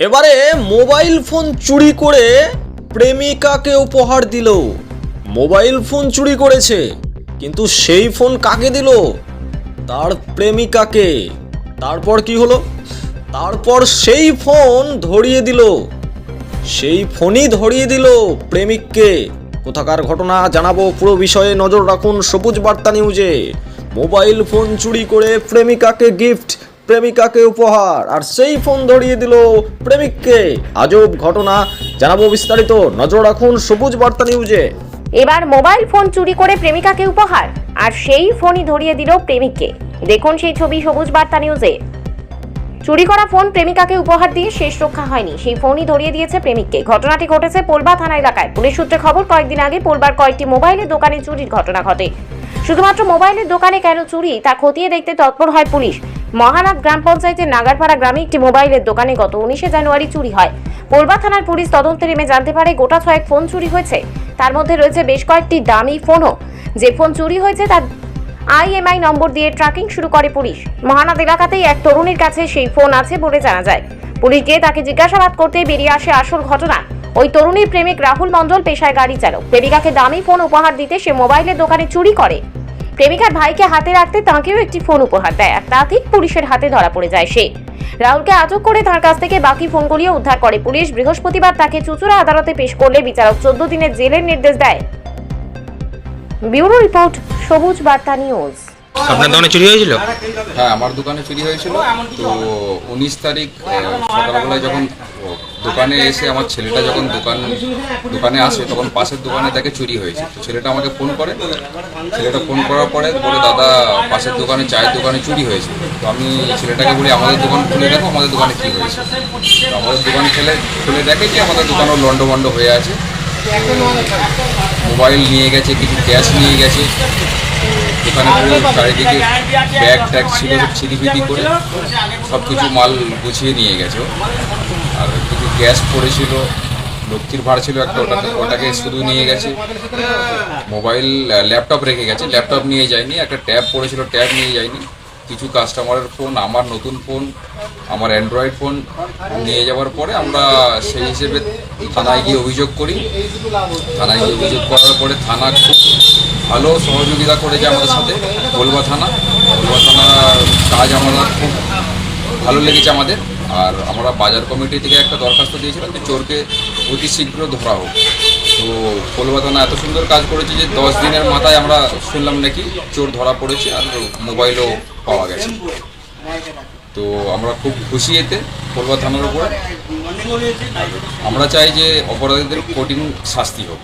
এবারে mobile phone চুরি করে প্রেমিকাকে উপহার দিল। মোবাইল ফোন চুরি করেছে, কিন্তু সেই ফোন কাকে দিল? তার প্রেমিকাকে। তারপর কি হলো? তারপর সেই ফোন ধরিয়ে দিল। সেই ফোনই ধরিয়ে দিল প্রেমিককে। কোথাকার ঘটনা জানাব পুরো বিষয়ে নজর রাখুন সবুজ বার্তা নিউজে। মোবাইল ফোন চুরি করে প্রেমিকাকে গিফট প্রেমিকাকে উপহার। আর সেই ফোন ধরিয়ে দিল প্রেমিককে। আজব ঘটনা, জানাব বিস্তারিত। নজর রাখুন সবুজ বার্তা নিউজে। এবার মোবাইল ফোন চুরি করে প্রেমিকাকে উপহার। আর সেই ফোনই ধরিয়ে দিল প্রেমিককে। দেখুন সেই ছবি সবুজ বার্তা নিউজে। চুরি করা ফোন প্রেমিকাকে উপহার দিয়ে শেষ রক্ষা হয়নি। সেই ফোনই ধরিয়ে দিয়েছে প্রেমিককে। ঘটনাটি ঘটেছে পোলবা থানা এলাকায়। পুলিশ সূত্রে খবর, কয়েকদিন আগে পোলবার কয়েকটি মোবাইলের দোকানে চুরির ঘটনা ঘটে। শুধুমাত্র মোবাইলের দোকানে কেন চুরি, তা খতিয়ে দেখতে তৎপর হয় পুলিশ। মহানাথ গ্রাম পঞ্চায়েতের নাগারপাড়া গ্রামে একটি মোবাইলের দোকানে গত উনিশে জানুয়ারি চুরি হয়। পোলবা থানার পুলিশ তদন্তে নেমে জানতে পারে, গোটা ছয়েক ফোন চুরি হয়েছে। তার মধ্যে রয়েছে বেশ কয়েকটি দামি ফোনও। যে ফোন চুরি হয়েছে তার আইএমআই নম্বর দিয়ে ট্র্যাকিং শুরু করে পুলিশ। মহানাদ এলাকাতেই এক তরুণীর কাছে সেই ফোন আছে বলে জানা যায়। পুলিশ গিয়ে তাকে জিজ্ঞাসাবাদ করতেই বেরিয়ে আসে আসল ঘটনা। ওই তরুণীর প্রেমিক রাহুল মণ্ডল পেশায় গাড়ি চালক। প্রেমিকাকে দামি ফোন উপহার দিতে সে মোবাইলের দোকানে চুরি করে। প্রেমিকার ভাইকে হাতে রাখতে তাঁকেও একটি ফোন উপহার দেয়। আর তাতেই পুলিশের হাতে ধরা পড়ে যায় সে। রাহুলকে আটক করে তার কাছ থেকে বাকি ফোনগুলিও উদ্ধার করে পুলিশ। বৃহস্পতিবার তাকে চুচুড়া আদালতে পেশ করলে বিচারক চোদ্দ দিনের জেলের নির্দেশ দেয়। ব্যুরো রিপোর্ট সবুজ বার্তা নিউজ। আপনার দোকানে চুরি হয়েছিল? হ্যাঁ আমার দোকানে চুরি হয়েছিল। তো উনিশ তারিখ সকালবেলায় যখন দোকানে এসে আমার ছেলেটা যখন দোকান, দোকানে আসে, তখন পাশের দোকানে তাকে চুরি হয়েছে। তো ছেলেটা আমাকে ফোন করে। ছেলেটা ফোন করার পরে বলে, দাদা, পাশের দোকানে, চায়ের দোকানে চুরি হয়েছে। তো আমি ছেলেটাকে বলি, আমাদের দোকান খুলে দেখো, আমাদের দোকানে কী হয়েছে? তো আমাদের দোকান খেলে খুলে দেখে যে আমাদের দোকানও লন্ডভন্ড হয়ে আছে। মোবাইল নিয়ে গেছে, কিছু ক্যাশ নিয়ে গেছে। দোকানে চারিদিকে ব্যাগ ট্যাগ ছিল সব ছিদিপিদি করে। সব কিছু মাল গুছিয়ে নিয়ে গেছে গ্যাস পড়েছিল লক্ষ্মীর ভাড় ছিল একটা ওটাকে ওটাকে শুধু নিয়ে গেছে। মোবাইল ল্যাপটপ রেখে গেছে। ল্যাপটপ নিয়ে যায়নি, একটা ট্যাব পড়েছিল, ট্যাব নিয়ে যায়নি। কিছু কাস্টমারের ফোন আমার নতুন ফোন আমার অ্যান্ড্রয়েড ফোন নিয়ে যাওয়ার পরে আমরা সেই হিসেবে থানায় গিয়ে অভিযোগ করি। থানায় গিয়ে অভিযোগ করার পরে থানা খুব ভালো সহযোগিতা করেছে আমাদের সাথে কলবা থানা। কলবা থানার কাজ আমরা খুব ভালো লেগেছে আমাদের। আর আমরা বাজার কমিটি থেকে একটা দরখাস্ত দিয়েছিলাম যে চোরকে অতি শীঘ্র ধরা হোক। তো কলবা থানা এত সুন্দর কাজ করেছে যে দশ দিনের মাথায় আমরা শুনলাম নাকি চোর ধরা পড়েছে আর মোবাইলও পাওয়া গেছে। তো আমরা খুব খুশি এতে কলবা থানার উপরে। আমরা চাই যে অপরাধীদের কঠিন শাস্তি হোক।